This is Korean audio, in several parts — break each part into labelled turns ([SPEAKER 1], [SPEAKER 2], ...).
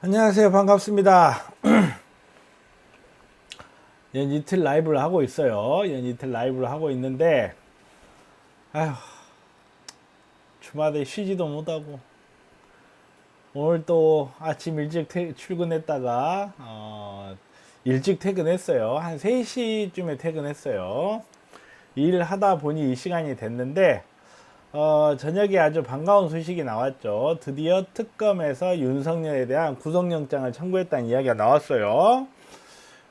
[SPEAKER 1] 안녕하세요. 반갑습니다. 연 이틀 라이브를 하고 있어요. 연 이틀 라이브를 하고 있는데, 아휴, 주말에 쉬지도 못하고, 오늘 또 아침 일찍 퇴- 출근했다가, 어, 일찍 퇴근했어요. 한 3시쯤에 퇴근했어요. 일을 하다 보니 이 시간이 됐는데, 어, 저녁에 아주 반가운 소식이 나왔죠. 드디어 특검에서 윤석열에 대한 구속영장을 청구했다는 이야기가 나왔어요.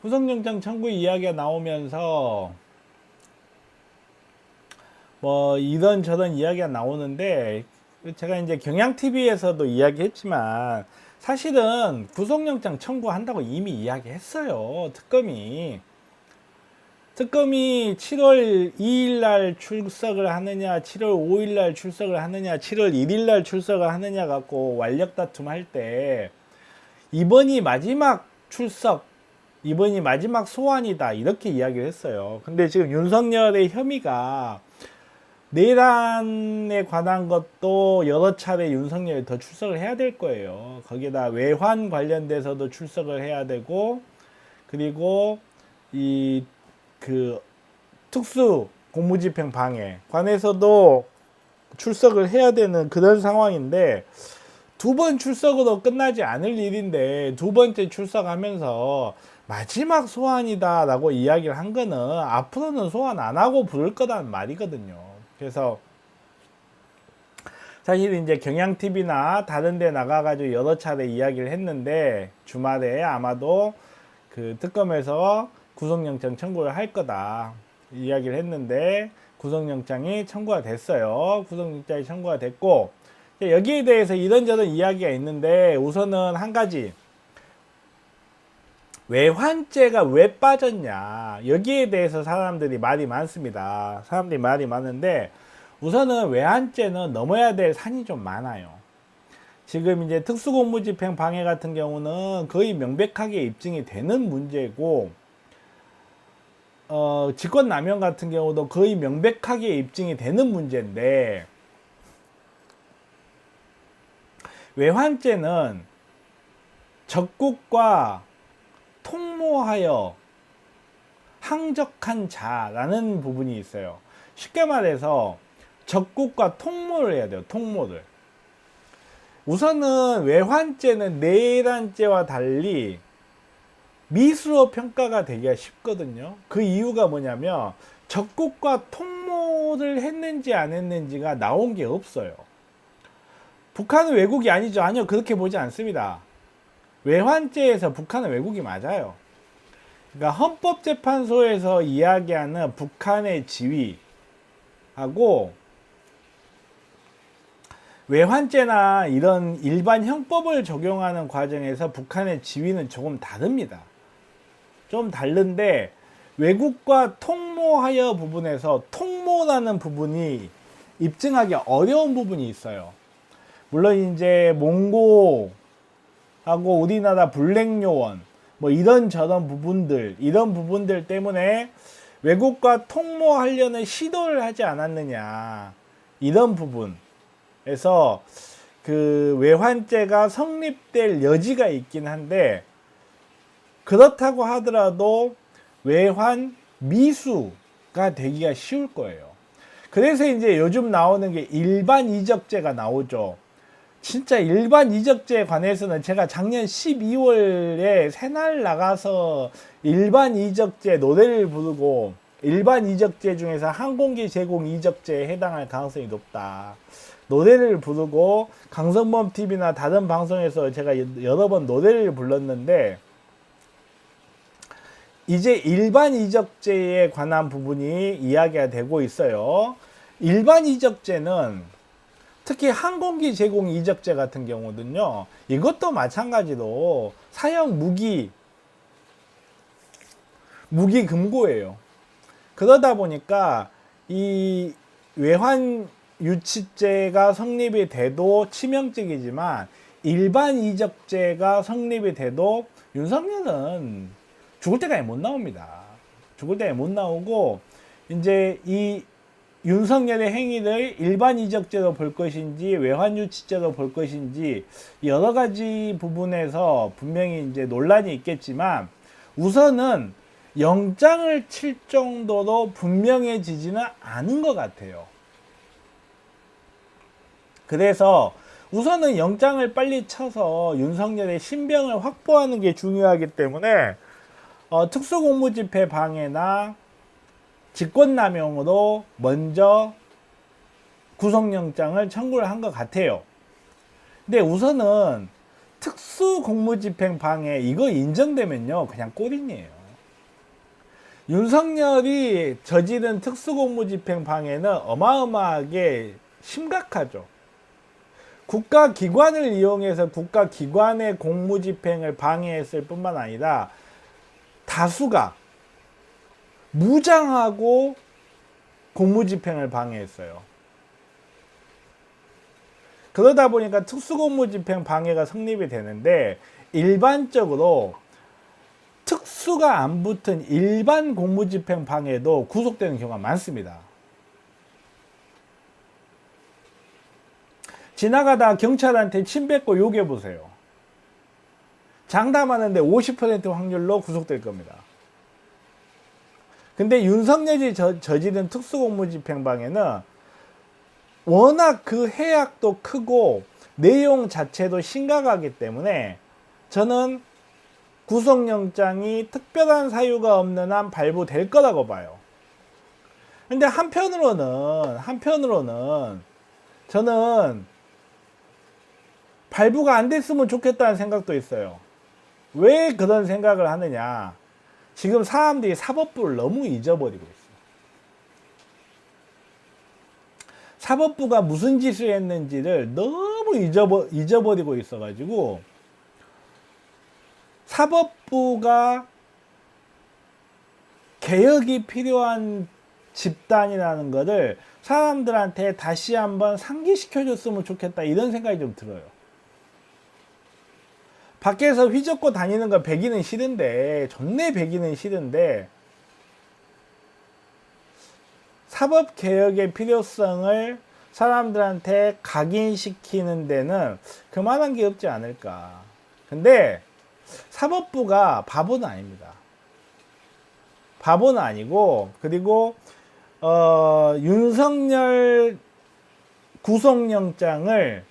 [SPEAKER 1] 구속영장 청구 이야기가 나오면서 뭐 이런 저런 이야기가 나오는데 제가 이제 경향TV에서도 이야기했지만 사실은 구속영장 청구한다고 이미 이야기했어요. 특검이. 특검이 7월 2일 날 출석을 하느냐, 7월 5일 날 출석을 하느냐, 7월 1일 날 출석을 하느냐 갖고 완력 다툼 할 때 이번이 마지막 출석, 이번이 마지막 소환이다 이렇게 이야기를 했어요. 근데 지금 윤석열의 혐의가 내란에 관한 것도 여러 차례 윤석열이 더 출석을 해야 될 거예요. 거기다 외환 관련돼서도 출석을 해야 되고 그리고 이 그 특수 공무집행 방해 관해서도 출석을 해야 되는 그런 상황인데 두 번 출석으로 끝나지 않을 일인데 두 번째 출석하면서 마지막 소환이다 라고 이야기를 한 거는 앞으로는 소환 안 하고 부를 거라는 말이거든요. 그래서 사실 이제 경향TV나 다른 데 나가가지고 여러 차례 이야기를 했는데 주말에 아마도 그 특검에서 구속영장 청구를 할 거다 이야기를 했는데 구속영장이 청구가 됐어요. 구속영장이 청구가 됐고 여기에 대해서 이런저런 이야기가 있는데 우선은 한 가지 외환죄가 왜 빠졌냐 여기에 대해서 사람들이 말이 많습니다. 사람들이 말이 많은데 우선은 외환죄는 넘어야 될 산이 좀 많아요. 지금 이제 특수공무집행 방해 같은 경우는 거의 명백하게 입증이 되는 문제고 어, 직권 남용 같은 경우도 거의 명백하게 입증이 되는 문제인데 외환죄는 적국과 통모하여 항적한 자라는 부분이 있어요. 쉽게 말해서 적국과 통모를 해야 돼요. 통모를. 우선은 외환죄는 내란죄와 달리 미수로 평가가 되기가 쉽거든요. 그 이유가 뭐냐면 적국과 통모를 했는지 안 했는지가 나온 게 없어요. 북한은 외국이 아니죠. 아니요. 그렇게 보지 않습니다. 외환죄에서 북한은 외국이 맞아요. 그러니까 헌법재판소에서 이야기하는 북한의 지위하고 외환죄나 이런 일반 형법을 적용하는 과정에서 북한의 지위는 조금 다릅니다. 좀 다른데 외국과 통모하여 부분에서 통모라는 부분이 입증하기 어려운 부분이 있어요. 물론 이제 몽고하고 우리나라 블랙요원 뭐 이런 저런 부분들 이런 부분들 때문에 외국과 통모하려는 시도를 하지 않았느냐 이런 부분에서 그 외환죄가 성립될 여지가 있긴 한데 그렇다고 하더라도 외환 미수가 되기가 쉬울 거예요. 그래서 이제 요즘 나오는 게 일반 이적죄가 나오죠. 진짜 일반 이적죄에 관해서는 제가 작년 12월에 새날 나가서 일반 이적죄 노래를 부르고 일반 이적죄 중에서 항공기 제공 이적죄에 해당할 가능성이 높다. 노래를 부르고 강성범 TV나 다른 방송에서 제가 여러 번 노래를 불렀는데 이제 일반 이적죄에 관한 부분이 이야기가 되고 있어요. 일반 이적죄는 특히 항공기 제공 이적죄 같은 경우는요. 이것도 마찬가지로 사형 무기 무기 금고예요. 그러다 보니까 이 외환 유치죄가 성립이 돼도 치명적이지만 일반 이적죄가 성립이 돼도 윤석열은 죽을 때까지 못 나옵니다. 죽을 때까지 못 나오고 이제 이 윤석열의 행위를 일반 이적죄로 볼 것인지 외환 유치죄로 볼 것인지 여러 가지 부분에서 분명히 이제 논란이 있겠지만 우선은 영장을 칠 정도로 분명해지지는 않은 것 같아요. 그래서 우선은 영장을 빨리 쳐서 윤석열의 신병을 확보하는 게 중요하기 때문에 어, 특수공무집행 방해나 직권남용으로 먼저 구속영장을 청구를 한 것 같아요. 근데 우선은 특수공무집행 방해 이거 인정되면요 그냥 꼬린이에요. 윤석열이 저지른 특수공무집행 방해는 어마어마하게 심각하죠. 국가기관을 이용해서 국가기관의 공무집행을 방해했을 뿐만 아니라 다수가 무장하고 공무집행을 방해했어요. 그러다 보니까 특수공무집행 방해가 성립이 되는데 일반적으로 특수가 안 붙은 일반 공무집행 방해도 구속되는 경우가 많습니다. 지나가다 경찰한테 침 뱉고 욕해 보세요. 장담하는데 50% 확률로 구속될 겁니다. 근데 윤석열이 저, 저지른 특수공무집행방해는 워낙 그 해악도 크고 내용 자체도 심각하기 때문에 저는 구속영장이 특별한 사유가 없는 한 발부될 거라고 봐요. 근데 한편으로는, 한편으로는 저는 발부가 안 됐으면 좋겠다는 생각도 있어요. 왜 그런 생각을 하느냐. 지금 사람들이 사법부를 너무 잊어버리고 있어요. 사법부가 무슨 짓을 했는지를 너무 잊어버, 잊어버리고 있어가지고 사법부가 개혁이 필요한 집단이라는 것을 사람들한테 다시 한번 상기시켜 줬으면 좋겠다 이런 생각이 좀 들어요. 밖에서 휘젓고 다니는 거 배기는 싫은데 존내 배기는 싫은데 사법 개혁의 필요성을 사람들한테 각인시키는 데는 그만한 게 없지 않을까. 근데 사법부가 바보는 아닙니다. 바보는 아니고 그리고 어, 윤석열 구속영장을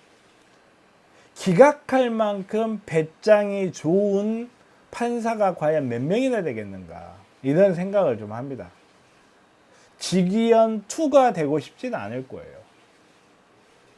[SPEAKER 1] 기각할 만큼 배짱이 좋은 판사가 과연 몇 명이나 되겠는가 이런 생각을 좀 합니다. 직위원 2가 되고 싶지는 않을 거예요.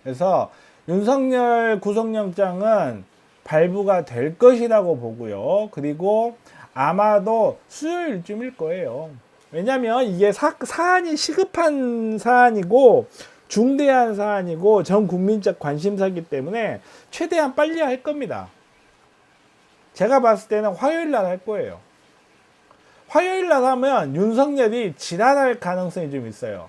[SPEAKER 1] 그래서 윤석열 구속영장은 발부가 될 것이라고 보고요. 그리고 아마도 수요일쯤일 거예요. 왜냐면 이게 사, 사안이 시급한 사안이고 중대한 사안이고 전 국민적 관심사이기 때문에 최대한 빨리 할 겁니다. 제가 봤을 때는 화요일 날 할 거예요. 화요일 날 하면 윤석열이 지랄할 가능성이 좀 있어요.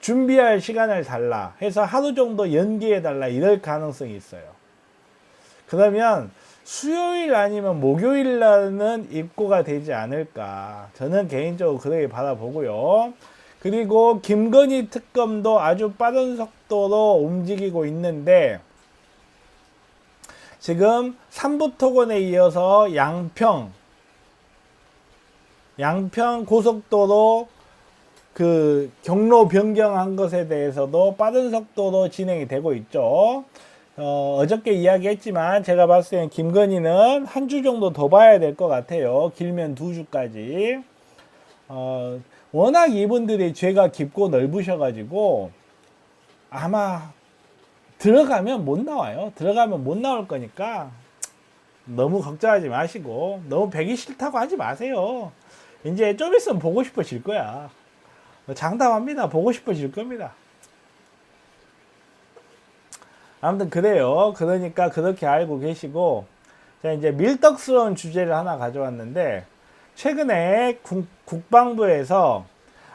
[SPEAKER 1] 준비할 시간을 달라 해서 하루 정도 연기해 달라 이럴 가능성이 있어요. 그러면 수요일 아니면 목요일 날은 입고가 되지 않을까. 저는 개인적으로 그렇게 바라보고요. 그리고 김건희 특검도 아주 빠른 속도로 움직이고 있는데 지금 삼부토건에 이어서 양평 양평 고속도로 그 경로 변경한 것에 대해서도 빠른 속도로 진행이 되고 있죠. 어, 어저께 이야기했지만 제가 봤을 때는 김건희는 한 주 정도 더 봐야 될 것 같아요. 길면 두 주까지. 어, 워낙 이분들이 죄가 깊고 넓으셔가지고 아마 들어가면 못 나와요. 들어가면 못 나올 거니까 너무 걱정하지 마시고 너무 배기 싫다고 하지 마세요. 이제 좀 있으면 보고 싶어질 거야. 장담합니다. 보고 싶어질 겁니다. 아무튼 그래요. 그러니까 그렇게 알고 계시고 자 이제 밀떡스러운 주제를 하나 가져왔는데 최근에 국, 국방부에서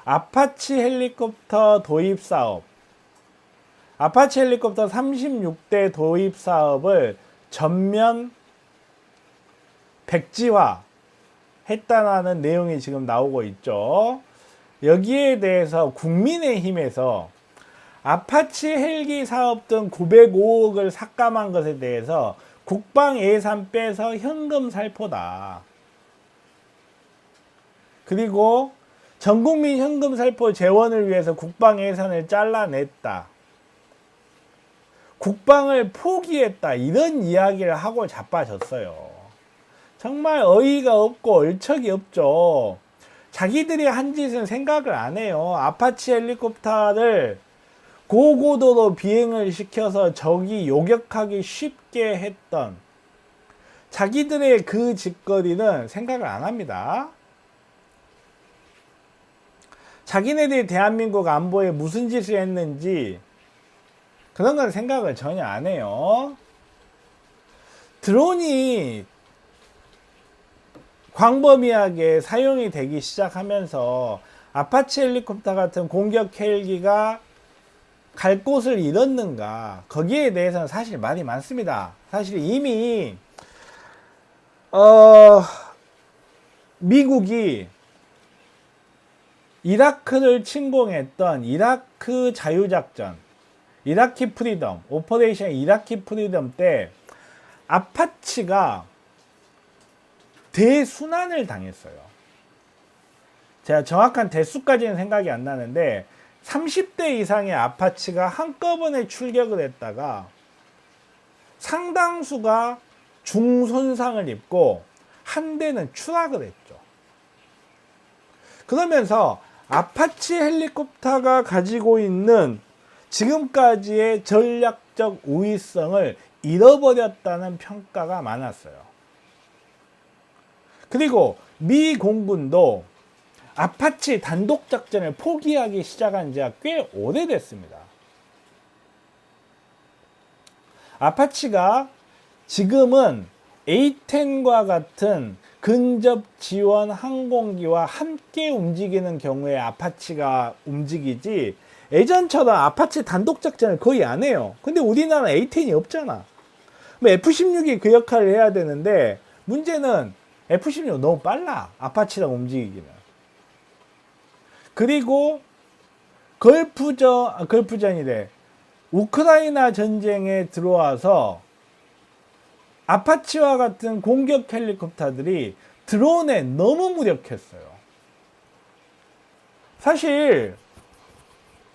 [SPEAKER 1] 아파치 헬리콥터 도입 사업 아파치 헬리콥터 36대 도입 사업을 전면 백지화 했다라는 내용이 지금 나오고 있죠. 여기에 대해서 국민의힘에서 아파치 헬기 사업 등 905억을 삭감한 것에 대해서 국방 예산 빼서 현금 살포다. 그리고 전국민 현금 살포 재원을 위해서 국방 예산을 잘라냈다. 국방을 포기했다. 이런 이야기를 하고 자빠졌어요. 정말 어이가 없고 얼척이 없죠. 자기들이 한 짓은 생각을 안 해요. 아파치 헬리콥터를 고고도로 비행을 시켜서 적이 요격하기 쉽게 했던 자기들의 그 짓거리는 생각을 안 합니다. 자기네들이 대한민국 안보에 무슨 짓을 했는지 그런 건 생각을 전혀 안 해요. 드론이 광범위하게 사용이 되기 시작하면서 아파치 헬리콥터 같은 공격 헬기가 갈 곳을 잃었는가 거기에 대해서는 사실 말이 많습니다. 사실 이미 어 미국이 이라크를 침공했던 이라크 자유작전 이라키 프리덤 오퍼레이션 이라키 프리덤 때 아파치가 대순환을 당했어요. 제가 정확한 대수까지는 생각이 안 나는데 30대 이상의 아파치가 한꺼번에 출격을 했다가 상당수가 중손상을 입고 한 대는 추락을 했죠. 그러면서 아파치 헬리콥터가 가지고 있는 지금까지의 전략적 우위성을 잃어버렸다는 평가가 많았어요. 그리고 미 공군도 아파치 단독 작전을 포기하기 시작한 지가 꽤 오래됐습니다. 아파치가 지금은 A10과 같은 근접 지원 항공기와 함께 움직이는 경우에 아파치가 움직이지 예전처럼 아파치 단독 작전을 거의 안 해요. 근데 우리나라는 A10이 없잖아. F-16이 그 역할을 해야 되는데 문제는 F-16 너무 빨라. 아파치랑 움직이기는. 그리고 걸프전, 아, 걸프전이래. 우크라이나 전쟁에 들어와서 아파치와 같은 공격 헬리콥터들이 드론에 너무 무력했어요. 사실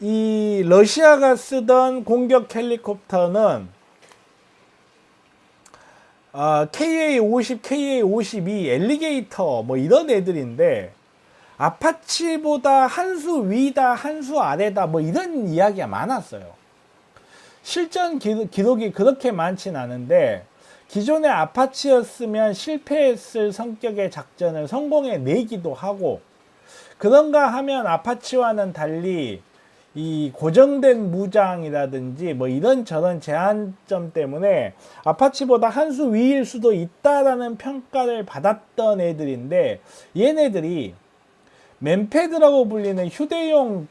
[SPEAKER 1] 이 러시아가 쓰던 공격 헬리콥터는 아, KA50, KA52, 엘리게이터 뭐 이런 애들인데 아파치보다 한 수 위다, 한 수 아래다 뭐 이런 이야기가 많았어요. 실전 기록이 그렇게 많진 않은데 기존의 아파치였으면 실패했을 성격의 작전을 성공해 내기도 하고 그런가 하면 아파치와는 달리 이 고정된 무장이라든지 뭐 이런 저런 제한점 때문에 아파치보다 한 수 위일 수도 있다라는 평가를 받았던 애들인데 얘네들이 맨패드라고 불리는 휴대용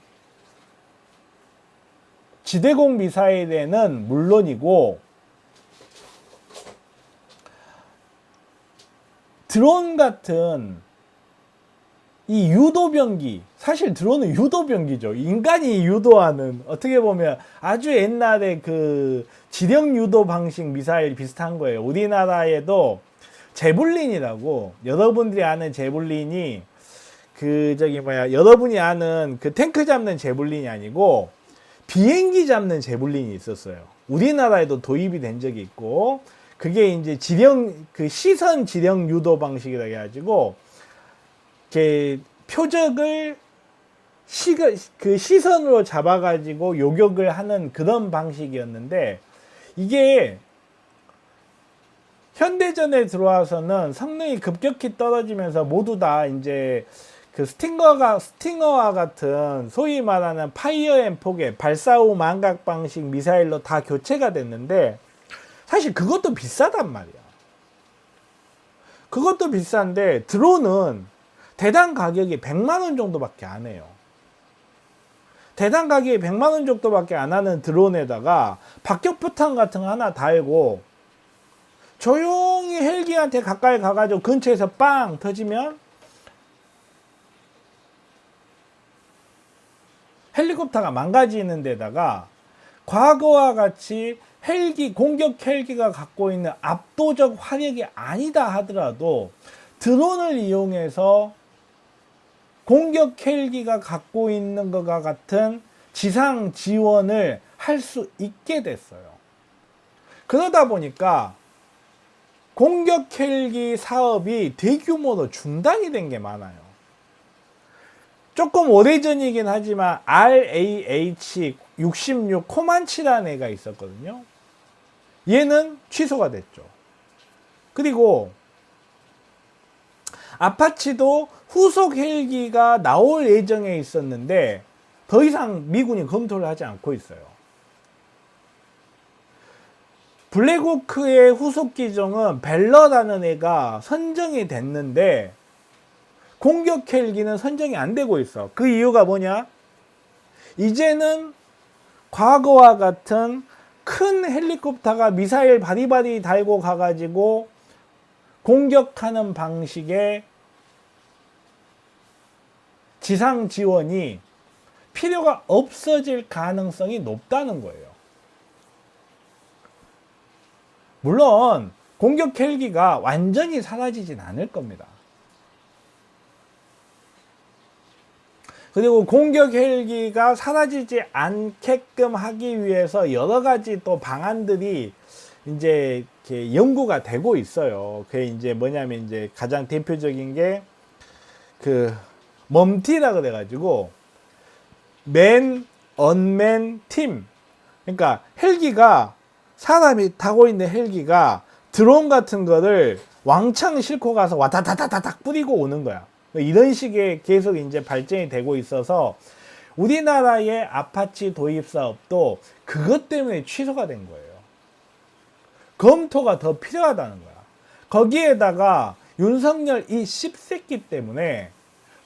[SPEAKER 1] 지대공 미사일에는 물론이고 드론 같은 이 유도병기 사실 드론은 유도병기죠. 인간이 유도하는 어떻게 보면 아주 옛날에 그 지령 유도 방식 미사일 비슷한 거예요. 우리나라에도 제블린이라고 여러분들이 아는 제블린이 그 저기 뭐야 여러분이 아는 그 탱크 잡는 제블린이 아니고 비행기 잡는 제블린이 있었어요. 우리나라에도 도입이 된 적이 있고 그게 이제 지령 그 시선 지령 유도 방식이라 해가지고 표적을 시가 그 시선으로 잡아가지고 요격을 하는 그런 방식이었는데 이게 현대전에 들어와서는 성능이 급격히 떨어지면서 모두 다 이제 그 스팅어가 스팅어와 같은 소위 말하는 파이어 앤 포겟 발사 후 망각 방식 미사일로 다 교체가 됐는데 사실 그것도 비싸단 말이야. 그것도 비싼데 드론은 대당 가격이 100만 원 정도밖에 안 해요. 대당 가격이 100만 원 정도밖에 안 하는 드론에다가 박격포탄 같은 거 하나 달고 조용히 헬기한테 가까이 가가지고 근처에서 빵 터지면 헬리콥터가 망가지는 데다가 과거와 같이 헬기 공격 헬기가 갖고 있는 압도적 화력이 아니다 하더라도 드론을 이용해서 공격 헬기가 갖고 있는 것과 같은 지상 지원을 할 수 있게 됐어요. 그러다 보니까 공격 헬기 사업이 대규모로 중단이 된 게 많아요. 조금 오래전이긴 하지만 RAH 66 코만치라는 애가 있었거든요. 얘는 취소가 됐죠. 그리고 아파치도 후속 헬기가 나올 예정에 있었는데 더 이상 미군이 검토를 하지 않고 있어요. 블랙호크의 후속 기종은 벨러라는 애가 선정이 됐는데 공격 헬기는 선정이 안 되고 있어. 그 이유가 뭐냐? 이제는 과거와 같은 큰 헬리콥터가 미사일 바리바리 달고 가가지고 공격하는 방식의 지상 지원이 필요가 없어질 가능성이 높다는 거예요. 물론 공격 헬기가 완전히 사라지진 않을 겁니다. 그리고 공격 헬기가 사라지지 않게끔 하기 위해서 여러 가지 또 방안들이 이제 이렇게 연구가 되고 있어요. 그게 이제 뭐냐면 이제 가장 대표적인 게 그 멈티라 그래가지고 맨, 언맨, 팀. 그러니까 헬기가 사람이 타고 있는 헬기가 드론 같은 거를 왕창 싣고 가서 와다다다다닥 뿌리고 오는 거야. 이런 식의 계속 이제 발전이 되고 있어서 우리나라의 아파치 도입 사업도 그것 때문에 취소가 된 거예요. 검토가 더 필요하다는 거야. 거기에다가 윤석열 이 씹새끼 때문에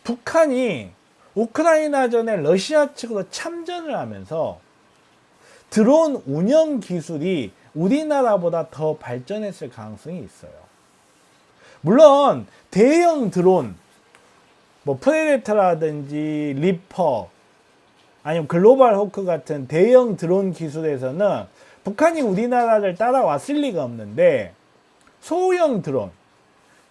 [SPEAKER 1] 북한이 우크라이나전에 러시아 측으로 참전을 하면서 드론 운영 기술이 우리나라보다 더 발전했을 가능성이 있어요. 물론 대형 드론 뭐 프레데터라든지 리퍼 아니면 글로벌 호크 같은 대형 드론 기술에서는 북한이 우리나라를 따라왔을 리가 없는데 소형 드론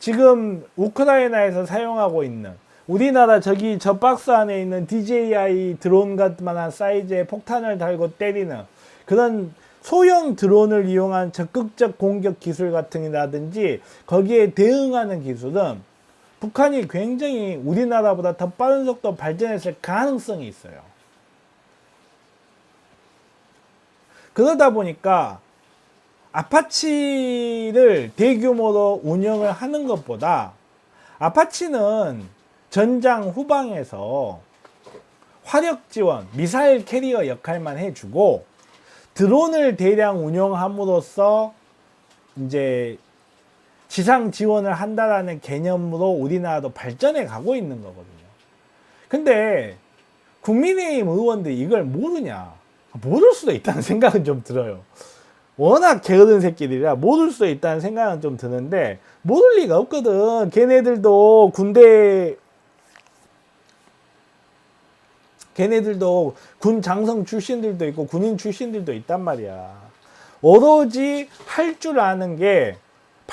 [SPEAKER 1] 지금 우크라이나에서 사용하고 있는 우리나라 저기 저 박스 안에 있는 DJI 드론 같만한 사이즈의 폭탄을 달고 때리는 그런 소형 드론을 이용한 적극적 공격 기술 같은 이라든지 거기에 대응하는 기술은 북한이 굉장히 우리나라보다 더 빠른 속도 발전했을 가능성이 있어요. 그러다 보니까 아파치를 대규모로 운영을 하는 것보다 아파치는 전장 후방에서 화력 지원, 미사일 캐리어 역할만 해주고 드론을 대량 운영함으로써 이제 지상 지원을 한다라는 개념으로 우리나라도 발전해 가고 있는 거거든요. 근데 국민의힘 의원들 이걸 모르냐? 모를 수도 있다는 생각은 좀 들어요. 워낙 게으른 새끼들이라 모를 수도 있다는 생각은 좀 드는데 모를 리가 없거든. 걔네들도 군대 걔네들도 군 장성 출신들도 있고 군인 출신들도 있단 말이야. 오로지 할 줄 아는 게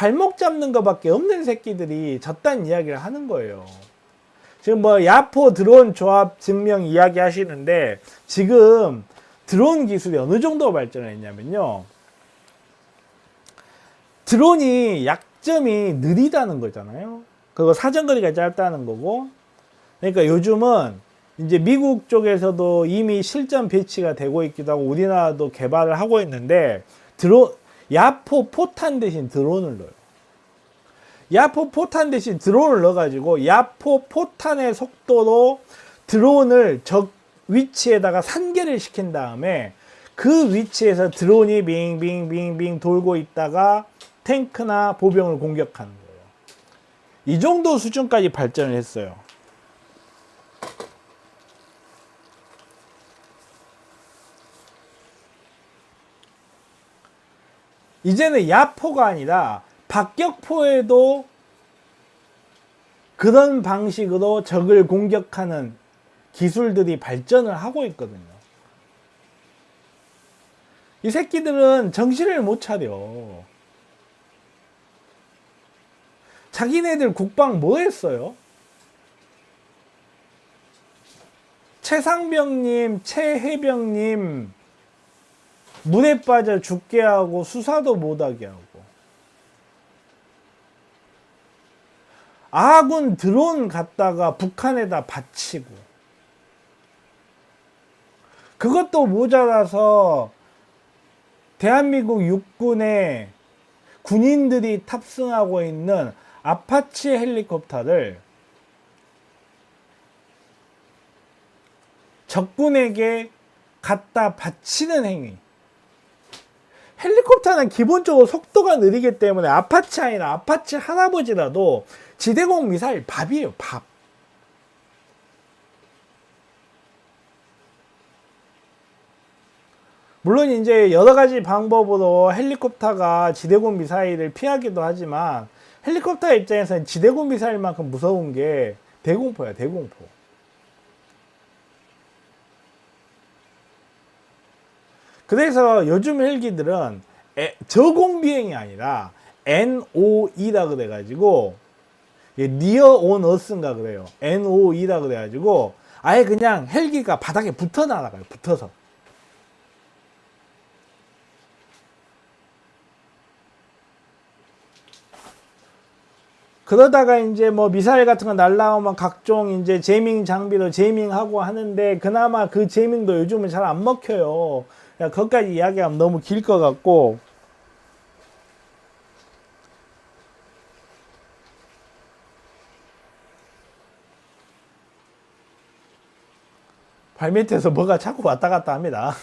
[SPEAKER 1] 발목 잡는 것밖에 없는 새끼들이 졌단 이야기를 하는 거예요. 지금 뭐 야포 드론 조합 증명 이야기 하시는데 지금 드론 기술이 어느 정도 발전을 했냐면요. 드론이 약점이 느리다는 거잖아요. 그거 사정거리가 짧다는 거고. 그러니까 요즘은 이제 미국 쪽에서도 이미 실전 배치가 되고 있기도 하고 우리나라도 개발을 하고 있는데 드론 야포 포탄 대신 드론을 넣어요. 야포 포탄 대신 드론을 넣어가지고 야포 포탄의 속도로 드론을 적 위치에다가 산계를 시킨 다음에 그 위치에서 드론이 빙빙빙빙 돌고 있다가 탱크나 보병을 공격하는 거예요. 이 정도 수준까지 발전을 했어요. 이제는 야포가 아니라 박격포에도 그런 방식으로 적을 공격하는 기술들이 발전을 하고 있거든요. 이 새끼들은 정신을 못 차려. 자기네들 국방 뭐 했어요? 최상병님, 최해병님 물에 빠져 죽게 하고 수사도 못하게 하고 아군 드론 갖다가 북한에다 바치고 그것도 모자라서 대한민국 육군의 군인들이 탑승하고 있는 아파치 헬리콥터를 적군에게 갖다 바치는 행위. 헬리콥터는 기본적으로 속도가 느리기 때문에 아파치 아니라 아파치 할아버지라도 지대공 미사일 밥이에요, 밥. 물론 이제 여러 가지 방법으로 헬리콥터가 지대공 미사일을 피하기도 하지만 헬리콥터 입장에서는 지대공 미사일만큼 무서운 게 대공포야, 대공포. 그래서 요즘 헬기들은 에- 저공 비행이 아니라 NOE라 그래가지고 니어 온 어스인가 그래요. NOE라 그래가지고 아예 그냥 헬기가 바닥에 붙어 날아가요. 붙어서. 그러다가 이제 뭐 미사일 같은 거 날라오면 각종 이제 제밍 장비로 제밍하고 하는데 그나마 그 제밍도 요즘은 잘 안 먹혀요. 야, 거기까지 이야기하면 너무 길 것 같고. 발밑에서 뭐가 자꾸 왔다 갔다 합니다.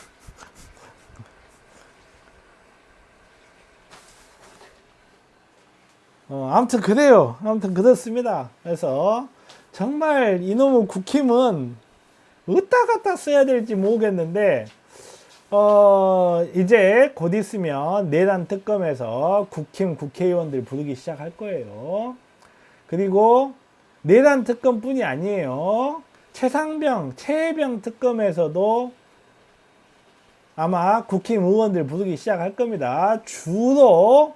[SPEAKER 1] 어, 아무튼 그래요. 아무튼 그렇습니다. 그래서 정말 이놈의 국힘은 어디다 갖다 써야 될지 모르겠는데 어, 이제 곧 있으면 내란 특검에서 국힘 국회의원들 부르기 시작할 거예요. 그리고 내란 특검뿐이 아니에요. 최상병, 최해병 특검에서도 아마 국힘 의원들 부르기 시작할 겁니다. 주로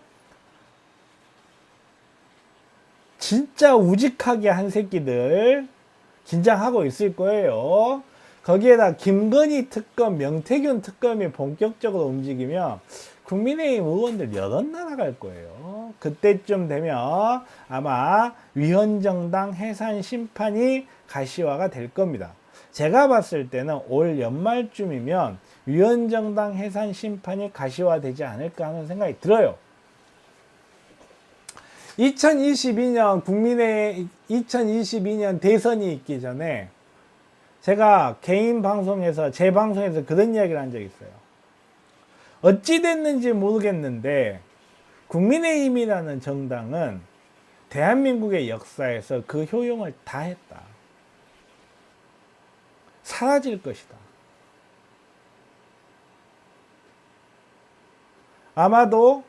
[SPEAKER 1] 진짜 우직하게 한 새끼들 긴장하고 있을 거예요. 거기에다 김건희 특검, 명태균 특검이 본격적으로 움직이면 국민의힘 의원들 여럿 날아갈 거예요. 그때쯤 되면 아마 위헌정당 해산 심판이 가시화가 될 겁니다. 제가 봤을 때는 올 연말쯤이면 위헌정당 해산 심판이 가시화되지 않을까 하는 생각이 들어요. 2022년 국민의 2022년 대선이 있기 전에 제가 개인 방송에서 제 방송에서 그런 이야기를 한 적이 있어요. 어찌 됐는지 모르겠는데 국민의힘이라는 정당은 대한민국의 역사에서 그 효용을 다 했다. 사라질 것이다. 아마도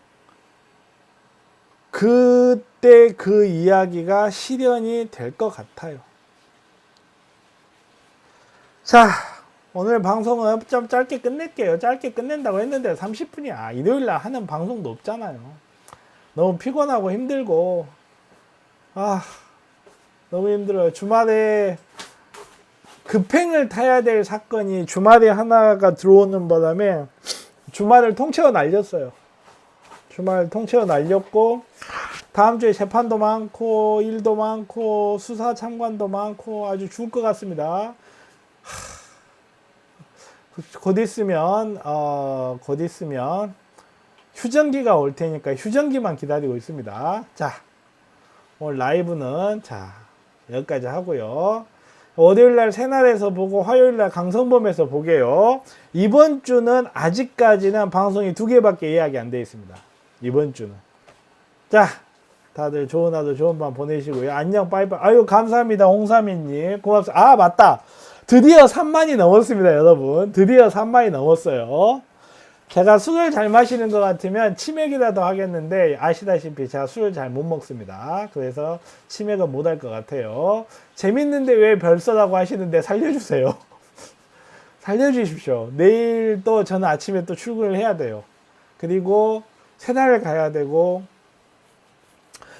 [SPEAKER 1] 그때 그 이야기가 실현이 될 것 같아요. 자, 오늘 방송은 좀 짧게 끝낼게요. 짧게 끝낸다고 했는데 30분이야. 일요일 날 하는 방송도 없잖아요. 너무 피곤하고 힘들고, 아, 너무 힘들어요. 주말에 급행을 타야 될 사건이 주말에 하나가 들어오는 바람에 주말을 통째로 날렸어요. 주말 통째로 날렸고, 다음 주에 재판도 많고, 일도 많고, 수사 참관도 많고, 아주 죽을 것 같습니다. 곧 있으면 어, 곧 있으면 휴전기가 올 테니까 휴전기만 기다리고 있습니다. 자, 오늘 라이브는 자 여기까지 하고요. 월요일 날 새날에서 보고 화요일 날 강성범에서 보게요. 이번 주는 아직까지는 방송이 두 개밖에 예약이 안 돼 있습니다. 이번 주는. 자, 다들 좋은 하루 좋은 밤 보내시고요. 안녕 빠이빠이. 아유 감사합니다. 홍삼이님 고맙습니다. 아 맞다. 드디어 3만이 넘었습니다, 여러분. 드디어 3만이 넘었어요. 제가 술을 잘 마시는 것 같으면 치맥이라도 하겠는데 아시다시피 제가 술을 잘 못 먹습니다. 그래서 치맥은 못 할 것 같아요. 재밌는데 왜 별서라고 하시는데 살려주세요. 살려주십시오. 내일 또 저는 아침에 또 출근을 해야 돼요. 그리고 새날을 가야 되고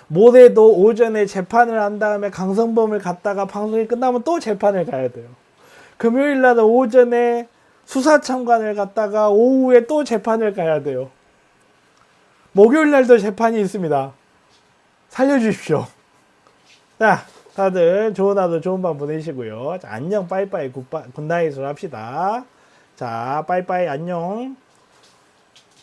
[SPEAKER 1] 모레도 오전에 재판을 한 다음에 강성범을 갔다가 방송이 끝나면 또 재판을 가야 돼요. 금요일 날 오전에 수사 참관을 갔다가 오후에 또 재판을 가야 돼요. 목요일 날도 재판이 있습니다. 살려주십시오. 자, 다들 좋은 하루 좋은 밤 보내시고요. 자, 안녕, 빠이빠이, 굿바, 굿나잇으로 합시다. 자, 빠이빠이, 안녕.